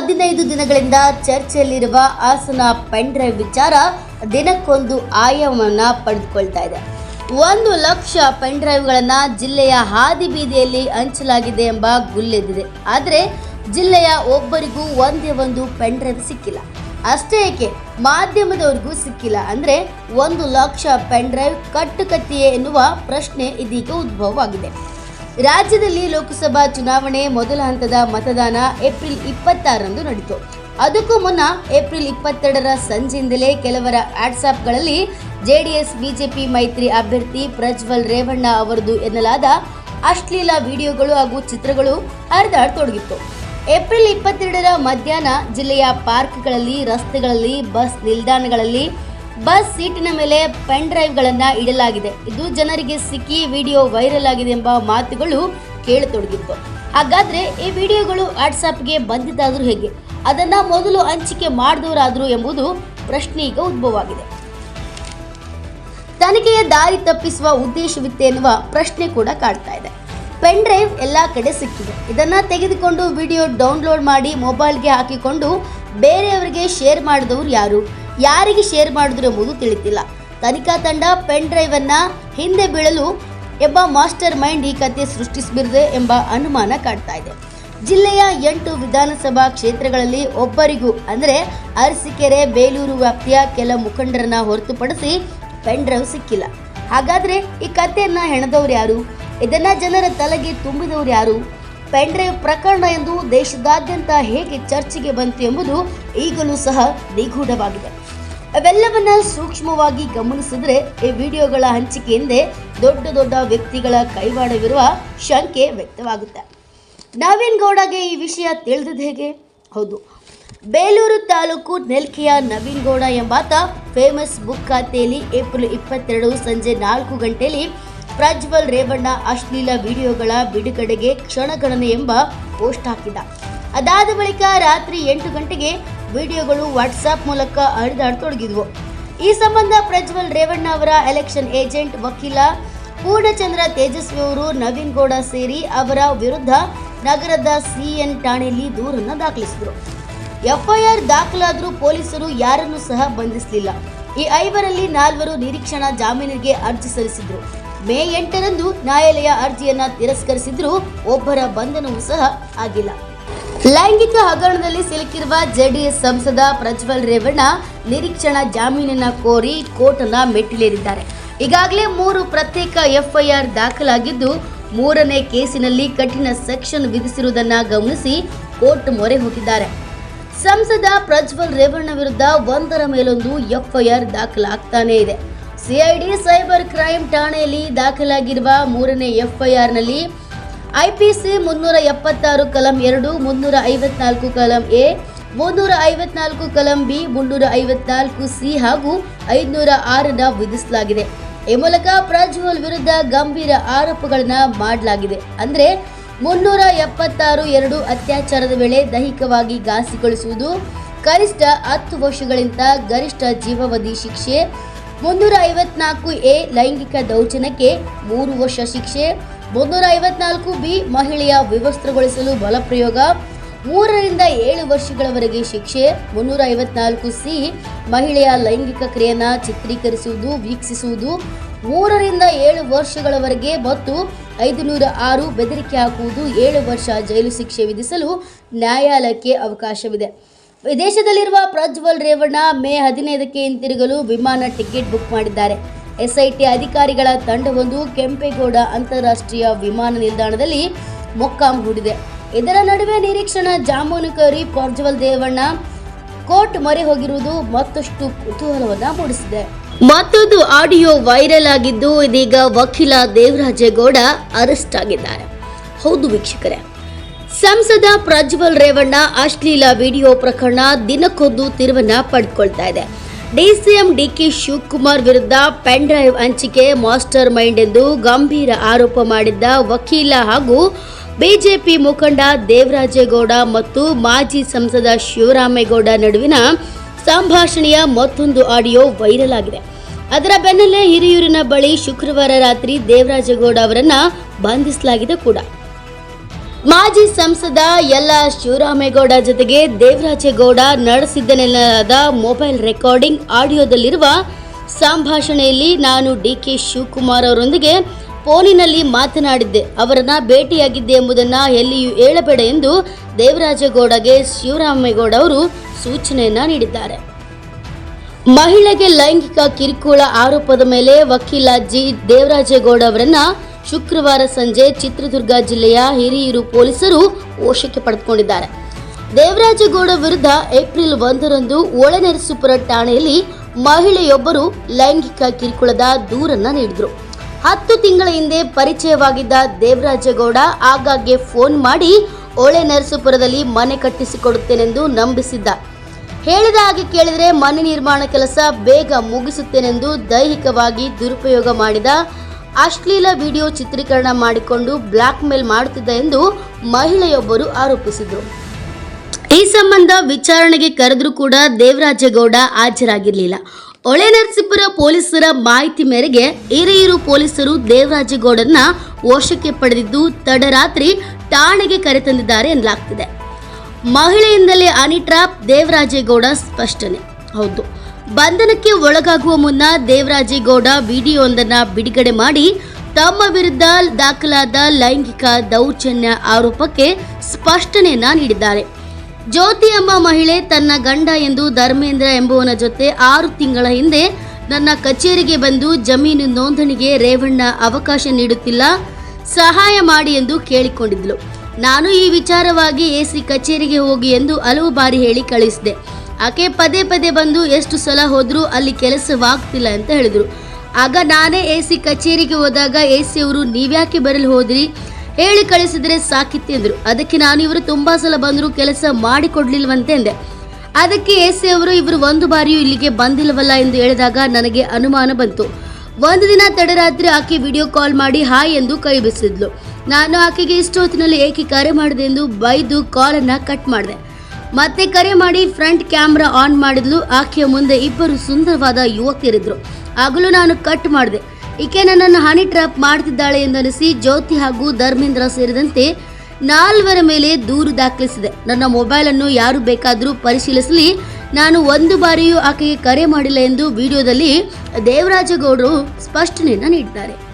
ಹದಿನೈದು ದಿನಗಳಿಂದ ಚರ್ಚೆಯಲ್ಲಿರುವ Hassan pen drive ವಿಚಾರ ದಿನಕ್ಕೊಂದು ಆಯಾಮವನ್ನು ಪಡೆದುಕೊಳ್ತಾ ಇದೆ. ಒಂದು ಲಕ್ಷ ಪೆನ್ ಡ್ರೈವ್ಗಳನ್ನು ಜಿಲ್ಲೆಯ ಹಾದಿ ಬೀದಿಯಲ್ಲಿ ಹಂಚಲಾಗಿದೆ ಎಂಬ ಗುಲ್ಲೆದಿದೆ ಆದರೆ ಜಿಲ್ಲೆಯ ಒಬ್ಬರಿಗೂ ಒಂದೇ ಒಂದು ಪೆನ್ ಡ್ರೈವ್ ಸಿಕ್ಕಿಲ್ಲ. ಅಷ್ಟೇ ಏಕೆ, ಮಾಧ್ಯಮದವರಿಗೂ ಸಿಕ್ಕಿಲ್ಲ ಅಂದರೆ ಒಂದು ಲಕ್ಷ ಪೆನ್ ಡ್ರೈವ್ ಎನ್ನುವ ಪ್ರಶ್ನೆ ಇದೀಗ ಉದ್ಭವವಾಗಿದೆ. ರಾಜ್ಯದಲ್ಲಿ ಲೋಕಸಭಾ ಚುನಾವಣೆ ಮೊದಲ ಹಂತದ ಮತದಾನ ಏಪ್ರಿಲ್ ಇಪ್ಪತ್ತಾರರಂದು ನಡೆಯಿತು ಅದಕ್ಕೂ ಮುನ್ನ ಏಪ್ರಿಲ್ ಇಪ್ಪತ್ತೆರಡರ ಸಂಜೆಯಿಂದಲೇ ಕೆಲವರ ವಾಟ್ಸಾಪ್ಗಳಲ್ಲಿ ಜೆಡಿಎಸ್, ಬಿಜೆಪಿ ಮೈತ್ರಿ ಅಭ್ಯರ್ಥಿ ಪ್ರಜ್ವಲ್ ರೇವಣ್ಣ ಅವರದು ಎನ್ನಲಾದ ಅಶ್ಲೀಲ ವಿಡಿಯೋಗಳು ಹಾಗೂ ಚಿತ್ರಗಳು ಹರಿದಾಡತೊಡಗಿತ್ತು ಏಪ್ರಿಲ್ ಇಪ್ಪತ್ತೆರಡರ ಮಧ್ಯಾಹ್ನ ಜಿಲ್ಲೆಯ ಪಾರ್ಕ್ಗಳಲ್ಲಿ, ರಸ್ತೆಗಳಲ್ಲಿ, ಬಸ್ ನಿಲ್ದಾಣಗಳಲ್ಲಿ ಬಸ್ ಸೀಟಿನ ಮೇಲೆ ಪೆನ್ ಡ್ರೈವ್ಗಳನ್ನು ಇಡಲಾಗಿದೆ. ಇದು ಜನರಿಗೆ ಸಿಕ್ಕಿ ವಿಡಿಯೋ ವೈರಲ್ ಆಗಿದೆ ಎಂಬ ಮಾತುಗಳು ಕೇಳತೊಡಗಿತ್ತು. ಹಾಗಾದ್ರೆ ಈ ವಿಡಿಯೋಗಳು ವಾಟ್ಸಾಪ್ಗೆ ಬಂದಿದ್ದಾದರೂ ಹೇಗೆ? ಅದನ್ನ ಮೊದಲು ಹಂಚಿಕೆ ಮಾಡಿದವರಾದ್ರು ಎಂಬುದು ಪ್ರಶ್ನೆ ಈಗ ಉದ್ಭವವಾಗಿದೆ. ತನಿಖೆಯ ದಾರಿ ತಪ್ಪಿಸುವ ಉದ್ದೇಶವಿತ್ತೆ ಎನ್ನುವ ಪ್ರಶ್ನೆ ಕೂಡ ಕಾಡ್ತಾ ಇದೆ. ಪೆನ್ ಡ್ರೈವ್ ಎಲ್ಲ ಕಡೆ ಸಿಕ್ಕಿದೆ. ಇದನ್ನ ತೆಗೆದುಕೊಂಡು ವಿಡಿಯೋ ಡೌನ್ಲೋಡ್ ಮಾಡಿ ಮೊಬೈಲ್ಗೆ ಹಾಕಿಕೊಂಡು ಬೇರೆಯವರಿಗೆ ಶೇರ್ ಮಾಡಿದವರು ಯಾರು? ಯಾರಿಗೆ ಶೇರ್ ಮಾಡಿದ್ರು ಎಂಬುದು ತಿಳಿತಿಲ್ಲ. ತನಿಖಾ ತಂಡ ಪೆನ್ ಡ್ರೈವ್ ಅನ್ನ ಹಿಂದೆ ಬೀಳಲು ಎಂಬ ಮಾಸ್ಟರ್ ಮೈಂಡ್ ಈ ಕತೆ ಸೃಷ್ಟಿಸಬಿರದೆ ಎಂಬ ಅನುಮಾನ ಕಾಡ್ತಾ ಇದೆ. ಜಿಲ್ಲೆಯ ಎಂಟು ವಿಧಾನಸಭಾ ಕ್ಷೇತ್ರಗಳಲ್ಲಿ ಒಬ್ಬರಿಗೂ, ಅಂದರೆ ಅರಸೀಕೆರೆ, ಬೇಲೂರು ವ್ಯಾಪ್ತಿಯ ಕೆಲ ಮುಖಂಡರನ್ನ ಹೊರತುಪಡಿಸಿ ಪೆನ್ ಡ್ರೈವ್ ಸಿಕ್ಕಿಲ್ಲ. ಹಾಗಾದ್ರೆ ಈ ಕಥೆಯನ್ನ ಹೆಣದವ್ರು ಯಾರು? ಇದನ್ನ ಜನರ ತಲೆಗೆ ತುಂಬಿದವರು ಯಾರು? ಪೆನ್ ಡ್ರೈವ್ ಪ್ರಕರಣ ಎಂದು ದೇಶದಾದ್ಯಂತ ಹೇಗೆ ಚರ್ಚೆಗೆ ಬಂತು ಎಂಬುದು ಈಗಲೂ ಸಹ ನಿಗೂಢವಾಗಿದೆ. ಅವೆಲ್ಲವನ್ನ ಸೂಕ್ಷ್ಮವಾಗಿ ಗಮನಿಸಿದ್ರೆ ಈ ವಿಡಿಯೋಗಳ ಹಂಚಿಕೆಯಿಂದ ದೊಡ್ಡ ದೊಡ್ಡ ವ್ಯಕ್ತಿಗಳ ಕೈವಾಡವಿರುವ ಶಂಕೆ ವ್ಯಕ್ತವಾಗುತ್ತೆ. ನವೀನ್ ಗೌಡಗೆ ಈ ವಿಷಯ ತಿಳಿದದ್ದು ಹೇಗೆ? ಹೌದು. ಬೇಲೂರು ತಾಲೂಕು ನೆಲ್ಕೆಯ ನವೀನ್ ಗೌಡ ಎಂಬಾತ ಫೇಮಸ್ ಬುಕ್ ಖಾತೆಯಲ್ಲಿ ಏಪ್ರಿಲ್ ಇಪ್ಪತ್ತೆರಡು ಸಂಜೆ ನಾಲ್ಕು ಗಂಟೆಯಲ್ಲಿ ಪ್ರಜ್ವಲ್ ರೇವಣ್ಣ ಅಶ್ಲೀಲ ವಿಡಿಯೋಗಳ ಬಿಡುಗಡೆಗೆ ಕ್ಷಣಗಣನೆ ಎಂಬ ಪೋಸ್ಟ್ ಹಾಕಿದ ಅದಾದ ಬಳಿಕ ರಾತ್ರಿ ಎಂಟು ಗಂಟೆಗೆ ವಿಡಿಯೋಗಳು ವಾಟ್ಸಾಪ್ ಮೂಲಕ ಹರಿದಾಡತೊಡಗಿದ್ವು ಈ ಸಂಬಂಧ ಪ್ರಜ್ವಲ್ ರೇವಣ್ಣ ಅವರ ಎಲೆಕ್ಷನ್ ಏಜೆಂಟ್ ವಕೀಲ ಪೂರ್ಣಚಂದ್ರ ತೇಜಸ್ವಿ ಅವರು ನವೀನ್ ಗೌಡ ಸೇರಿ ಅವರ ವಿರುದ್ಧ ನಗರದ ಸಿಎನ್ ಠಾಣೆಯಲ್ಲಿ ದೂರನ್ನು ದಾಖಲಿಸಿದರು. ಎಫ್ಐಆರ್ ದಾಖಲಾದರೂ ಪೊಲೀಸರು ಯಾರನ್ನೂ ಸಹ ಬಂಧಿಸಲಿಲ್ಲ. ಈ ಐವರಲ್ಲಿ ನಾಲ್ವರು ನಿರೀಕ್ಷಣಾ ಜಾಮೀನಿಗೆ ಅರ್ಜಿ ಸಲ್ಲಿಸಿದ್ರು. ಮೇ ಎಂಟರಂದು ನ್ಯಾಯಾಲಯ ಅರ್ಜಿಯನ್ನ ತಿರಸ್ಕರಿಸಿದ್ರೂ ಒಬ್ಬರ ಬಂಧನವೂ ಸಹ ಆಗಿಲ್ಲ. ಲೈಂಗಿಕ ಹಗರಣದಲ್ಲಿ ಸಿಲುಕಿರುವ ಜೆಡಿಎಸ್ ಸಂಸದ ಪ್ರಜ್ವಲ್ ರೇವಣ್ಣ ನಿರೀಕ್ಷಣಾ ಜಾಮೀನನ್ನ ಕೋರಿ ಕೋರ್ಟ್ನ ಮೆಟ್ಟಿಲೇರಿದ್ದಾರೆ. ಈಗಾಗಲೇ ಮೂರು ಪ್ರತ್ಯೇಕ ಎಫ್ಐಆರ್ ದಾಖಲಾಗಿದ್ದು, ಮೂರನೇ ಕೇಸಿನಲ್ಲಿ ಕಠಿಣ ಸೆಕ್ಷನ್ ವಿಧಿಸಿರುವುದನ್ನ ಗಮನಿಸಿ ಕೋರ್ಟ್ ಮೊರೆ ಹೋಗಿದ್ದಾರೆ. ಸಂಸದ ಪ್ರಜ್ವಲ್ ರೇವಣ್ಣ ವಿರುದ್ಧ ಒಂದರ ಮೇಲೊಂದು ಎಫ್ಐಆರ್ ದಾಖಲಾಗ್ತಾನೇ ಇದೆ. ಸಿಐಡಿ ಸೈಬರ್ ಕ್ರೈಮ್ ಠಾಣೆಯಲ್ಲಿ ದಾಖಲಾಗಿರುವ ಮೂರನೇ ಎಫ್ಐಆರ್ನಲ್ಲಿ ಐಪಿಸಿ ಮುನ್ನೂರ ಎಪ್ಪತ್ತಾರು ಕಲಂ ಎರಡು, ಮುನ್ನೂರ ಐವತ್ನಾಲ್ಕು ಕಲಂ ಎ, ಮುನ್ನೂರ ಐವತ್ನಾಲ್ಕು ಕಲಂ ಬಿ, ಮುನ್ನೂರ ಐವತ್ನಾಲ್ಕು ಸಿ ಹಾಗೂ ಐದುನೂರ ಆರನ್ನ ವಿಧಿಸಲಾಗಿದೆ. ಈ ಮೂಲಕ ಪ್ರಜ್ವಲ್ ವಿರುದ್ಧ ಗಂಭೀರ ಆರೋಪಗಳನ್ನ ಮಾಡಲಾಗಿದೆ. ಅಂದರೆ ಮುನ್ನೂರ ಎಪ್ಪತ್ತಾರು ಎರಡು ಅತ್ಯಾಚಾರದ ವೇಳೆ ದೈಹಿಕವಾಗಿ ಘಾಸಿಗೊಳಿಸುವುದು ಕನಿಷ್ಠ ಹತ್ತು ವರ್ಷಗಳಿಂದ ಗರಿಷ್ಠ ಜೀವಾವಧಿ ಶಿಕ್ಷೆ ಮುನ್ನೂರ ಐವತ್ನಾಲ್ಕು ಎ ಲೈಂಗಿಕ ದೌರ್ಜನ್ಯಕ್ಕೆ ಮೂರು ವರ್ಷ ಶಿಕ್ಷೆ ಮುನ್ನೂರ ಐವತ್ನಾಲ್ಕು ಬಿ ಮಹಿಳೆಯ ವಿವಸ್ತ್ರಗೊಳಿಸಲು ಬಲಪ್ರಯೋಗ, ಮೂರರಿಂದ ಏಳು ವರ್ಷಗಳವರೆಗೆ ಶಿಕ್ಷೆ ಮುನ್ನೂರ ಐವತ್ನಾಲ್ಕು ಸಿ ಮಹಿಳೆಯ ಲೈಂಗಿಕ ಕ್ರಿಯೆಯನ್ನು ಚಿತ್ರೀಕರಿಸುವುದು, ವೀಕ್ಷಿಸುವುದು, ಮೂರರಿಂದ ಏಳು ವರ್ಷಗಳವರೆಗೆ ಮತ್ತು ಐದುನೂರ ಆರು ಬೆದರಿಕೆ ಹಾಕುವುದು, ಏಳು ವರ್ಷ ಜೈಲು ಶಿಕ್ಷೆ ವಿಧಿಸಲು ನ್ಯಾಯಾಲಯಕ್ಕೆ ಅವಕಾಶವಿದೆ. ವಿದೇಶದಲ್ಲಿರುವ ಪ್ರಜ್ವಲ್ ರೇವಣ್ಣ ಮೇ ಹದಿನೈದಕ್ಕೆ ಹಿಂತಿರುಗಲು ವಿಮಾನ ಟಿಕೆಟ್ ಬುಕ್ ಮಾಡಿದ್ದಾರೆ. ಎಸ್ಐಟಿ ಅಧಿಕಾರಿಗಳ ತಂಡವೊಂದು ಕೆಂಪೇಗೌಡ ಅಂತಾರಾಷ್ಟ್ರೀಯ ವಿಮಾನ ನಿಲ್ದಾಣದಲ್ಲಿ ಮೊಕ್ಕಾಂ ಹೂಡಿದೆ. ಇದರ ನಡುವೆ ನಿರೀಕ್ಷಣಾ ಜಾಮೂನು ಕೋರಿ ಪ್ರಜ್ವಲ್ ರೇವಣ್ಣ ಕೋರ್ಟ್ ಮೊರೆ ಹೋಗಿರುವುದು ಮತ್ತಷ್ಟು ಕುತೂಹಲವನ್ನ ಮೂಡಿಸಿದೆ. ಮತ್ತೊಂದು ಆಡಿಯೋ ವೈರಲ್ ಆಗಿದ್ದು ಇದೀಗ ವಕೀಲ ದೇವರಾಜೇಗೌಡ ಅರೆಸ್ಟ್ ಆಗಿದ್ದಾರೆ. ಹೌದು ವೀಕ್ಷಕರೇ. ಸಂಸದ ಪ್ರಜ್ವಲ್ ರೇವಣ್ಣ ಅಶ್ಲೀಲ ವಿಡಿಯೋ ಪ್ರಕರಣ ದಿನಕ್ಕೊಂದು ತಿರುವನ್ನ ಪಡ್ಕೊಳ್ತಾ ಇದೆ. ಡಿಸಿಎಂ ಡಿಕೆ ಶಿವಕುಮಾರ್ ವಿರುದ್ಧ ಪೆನ್ ಡ್ರೈವ್ ಹಂಚಿಕೆ ಮಾಸ್ಟರ್ ಮೈಂಡ್ ಎಂದು ಗಂಭೀರ ಆರೋಪ ಮಾಡಿದ್ದ ವಕೀಲ ಹಾಗೂ ಬಿಜೆಪಿ ಮುಖಂಡ ದೇವರಾಜೇಗೌಡ ಮತ್ತು ಮಾಜಿ ಸಂಸದ ಶಿವರಾಮೇಗೌಡ ನಡುವಿನ ಸಂಭಾಷಣೆಯ ಮತ್ತೊಂದು ಆಡಿಯೋ ವೈರಲ್ ಆಗಿದೆ. ಅದರ ಬೆನ್ನಲ್ಲೇ ಹಿರಿಯೂರಿನ ಬಳಿ ಶುಕ್ರವಾರ ರಾತ್ರಿ ದೇವರಾಜೇಗೌಡ ಅವರನ್ನ ಬಂಧಿಸಲಾಗಿದೆ ಕೂಡ. ಮಾಜಿ ಸಂಸದ ಎಲ್ಲ ಶಿವರಾಮೇಗೌಡ ಜೊತೆಗೆ ದೇವರಾಜೇಗೌಡ ನಡೆಸಿದ್ದನೆಲ್ಲದ ಮೊಬೈಲ್ ರೆಕಾರ್ಡಿಂಗ್ ಆಡಿಯೋದಲ್ಲಿರುವ ಸಂಭಾಷಣೆಯಲ್ಲಿ ನಾನು ಡಿ ಕೆ ಶಿವಕುಮಾರ್ ಅವರೊಂದಿಗೆ ಫೋನಿನಲ್ಲಿ ಮಾತನಾಡಿದ್ದೆ. ಅವರನ್ನ ಭೇಟಿಯಾಗಿದ್ದೆ ಎಂಬುದನ್ನು ಎಲ್ಲಿಯೂ ಹೇಳಬೇಡ ಎಂದು ದೇವರಾಜೇಗೌಡಗೆ ಶಿವರಾಮೇಗೌಡ ಅವರು ಸೂಚನೆಯನ್ನ ನೀಡಿದ್ದಾರೆ. ಮಹಿಳೆಗೆ ಲೈಂಗಿಕ ಕಿರುಕುಳ ಆರೋಪದ ಮೇಲೆ ವಕೀಲ ಜಿ. ದೇವರಾಜೇಗೌಡ ಅವರನ್ನ ಶುಕ್ರವಾರ ಸಂಜೆ ಚಿತ್ರದುರ್ಗ ಜಿಲ್ಲೆಯ ಹಿರಿಯೂರು ಪೊಲೀಸರು ವಶಕ್ಕೆ ಪಡೆದುಕೊಂಡಿದ್ದಾರೆ. ದೇವರಾಜಗೌಡ ವಿರುದ್ಧ ಏಪ್ರಿಲ್ ಒಂದರಂದು ಒಳನರಸೀಪುರ ಠಾಣೆಯಲ್ಲಿ ಮಹಿಳೆಯೊಬ್ಬರು ಲೈಂಗಿಕ ಕಿರುಕುಳದ ದೂರನ್ನ ನೀಡಿದ್ರು. ಹತ್ತು ತಿಂಗಳ ಹಿಂದೆ ಪರಿಚಯವಾಗಿದ್ದ ದೇವರಾಜಗೌಡ ಆಗಾಗ್ಗೆ ಫೋನ್ ಮಾಡಿ ಒಳೆ ನರಸೀಪುರದಲ್ಲಿ ಮನೆ ಕಟ್ಟಿಸಿಕೊಡುತ್ತೇನೆಂದು ನಂಬಿಸಿದ್ದ. ಹೇಳಿದ ಹಾಗೆ ಕೇಳಿದರೆ ಮನೆ ನಿರ್ಮಾಣ ಕೆಲಸ ಬೇಗ ಮುಗಿಸುತ್ತೇನೆಂದು ದೈಹಿಕವಾಗಿ ದುರುಪಯೋಗ ಮಾಡಿದ ಅಶ್ಲೀಲ ವಿಡಿಯೋ ಚಿತ್ರೀಕರಣ ಮಾಡಿಕೊಂಡು ಬ್ಲ್ಯಾಕ್ ಮೇಲ್ ಮಾಡುತ್ತಿದ್ದ ಎಂದು ಮಹಿಳೆಯೊಬ್ಬರು ಆರೋಪಿಸಿದರು. ಈ ಸಂಬಂಧ ವಿಚಾರಣೆಗೆ ಕರೆದರೂ ಕೂಡ ದೇವರಾಜೇಗೌಡ ಹಾಜರಾಗಿರಲಿಲ್ಲ. ಒಳೆ ನರಸೀಪುರ ಪೊಲೀಸರ ಮಾಹಿತಿ ಮೇರೆಗೆ ಹಿರಿಯರು ಪೊಲೀಸರು ದೇವರಾಜೇಗೌಡರನ್ನ ವಶಕ್ಕೆ ಪಡೆದಿದ್ದು ತಡರಾತ್ರಿ ಠಾಣೆಗೆ ಕರೆತಂದಿದ್ದಾರೆ ಎನ್ನಲಾಗ್ತಿದೆ. ಮಹಿಳೆಯಿಂದಲೇ ಹನಿ ಟ್ರಾಪ್ ದೇವರಾಜೇಗೌಡ ಸ್ಪಷ್ಟನೆ. ಹೌದು. ಬಂಧನಕ್ಕೆ ಒಳಗಾಗುವ ಮುನ್ನ ದೇವರಾಜೇಗೌಡ ವಿಡಿಯೋವೊಂದನ್ನು ಬಿಡುಗಡೆ ಮಾಡಿ ತಮ್ಮ ವಿರುದ್ಧ ದಾಖಲಾದ ಲೈಂಗಿಕ ದೌರ್ಜನ್ಯ ಆರೋಪಕ್ಕೆ ಸ್ಪಷ್ಟನೆಯನ್ನ ನೀಡಿದ್ದಾರೆ. ಜ್ಯೋತಿ ಎಂಬ ಮಹಿಳೆ ತನ್ನ ಗಂಡ ಎಂದು ಧರ್ಮೇಂದ್ರ ಎಂಬುವನ ಜೊತೆ ಆರು ತಿಂಗಳ ಹಿಂದೆ ನನ್ನ ಕಚೇರಿಗೆ ಬಂದು ಜಮೀನು ನೋಂದಣಿಗೆ ರೇವಣ್ಣ ಅವಕಾಶ ನೀಡುತ್ತಿಲ್ಲ, ಸಹಾಯ ಮಾಡಿ ಎಂದು ಕೇಳಿಕೊಂಡಿದ್ಲು. ನಾನು ಈ ವಿಚಾರವಾಗಿ ಎಸಿ ಕಚೇರಿಗೆ ಹೋಗಿ ಎಂದು ಹಲವು ಬಾರಿ ಹೇಳಿ ಕಳಿಸಿದೆ. ಆಕೆ ಪದೇ ಪದೇ ಬಂದು ಎಷ್ಟು ಸಲ ಹೋದರೂ ಅಲ್ಲಿ ಕೆಲಸವಾಗ್ತಿಲ್ಲ ಅಂತ ಹೇಳಿದರು. ಆಗ ನಾನೇ ಎ ಸಿ ಕಚೇರಿಗೆ ಹೋದಾಗ ಎ ಸಿ ಅವರು, ನೀವ್ಯಾಕೆ ಬರಲು ಹೋದ್ರಿ? ಹೇಳಿ ಕಳಿಸಿದ್ರೆ ಸಾಕಿತ್ತು ಎಂದರು ಅದಕ್ಕೆ ನಾನು ಇವರು ತುಂಬ ಸಲ ಬಂದರೂ ಕೆಲಸ ಮಾಡಿಕೊಡ್ಲಿಲ್ವಂತೆ ಅಂದೆ. ಅದಕ್ಕೆ ಎ ಸಿ ಅವರು, ಇವರು ಒಂದು ಬಾರಿಯೂ ಇಲ್ಲಿಗೆ ಬಂದಿಲ್ಲವಲ್ಲ ಎಂದು ಹೇಳಿದಾಗ ನನಗೆ ಅನುಮಾನ ಬಂತು. ಒಂದು ದಿನ ತಡರಾತ್ರಿ ಆಕೆ ವಿಡಿಯೋ ಕಾಲ್ ಮಾಡಿ ಹಾಯ್ ಎಂದು ಕೈ ಬಿಸಿದ್ಲು. ನಾನು ಆಕೆಗೆ ಇಷ್ಟು ಹೊತ್ತಿನಲ್ಲಿ ಏಕೆ ಕರೆ ಮಾಡಿದೆ ಎಂದು ಬೈದು ಕಾಲನ್ನು ಕಟ್ ಮಾಡಿದೆ. ಮತ್ತೆ ಕರೆ ಮಾಡಿ ಫ್ರಂಟ್ ಕ್ಯಾಮ್ರಾ ಆನ್ ಮಾಡಿದ್ಲು. ಆಕೆಯ ಮುಂದೆ ಇಬ್ಬರು ಸುಂದರವಾದ ಯುವತಿಯರಿದ್ರು ಆಗಲೂ ನಾನು ಕಟ್ ಮಾಡಿದೆ. ಈಕೆ ನನ್ನನ್ನು ಹನಿ ಟ್ರ್ಯಾಪ್ ಮಾಡ್ತಿದ್ದಾಳೆ ಎಂದನಿಸಿ ಜ್ಯೋತಿ ಹಾಗೂ ಧರ್ಮೇಂದ್ರ ಸೇರಿದಂತೆ ನಾಲ್ವರ ಮೇಲೆ ದೂರು ದಾಖಲಿಸಿದೆ. ನನ್ನ ಮೊಬೈಲನ್ನು ಯಾರು ಬೇಕಾದರೂ ಪರಿಶೀಲಿಸಲಿ. ನಾನು ಒಂದು ಬಾರಿಯೂ ಆಕೆಗೆ ಕರೆ ಮಾಡಿಲ್ಲ ಎಂದು ವಿಡಿಯೋದಲ್ಲಿ ದೇವರಾಜಗೌಡರು ಸ್ಪಷ್ಟನೆಯನ್ನು ನೀಡಿದ್ದಾರೆ.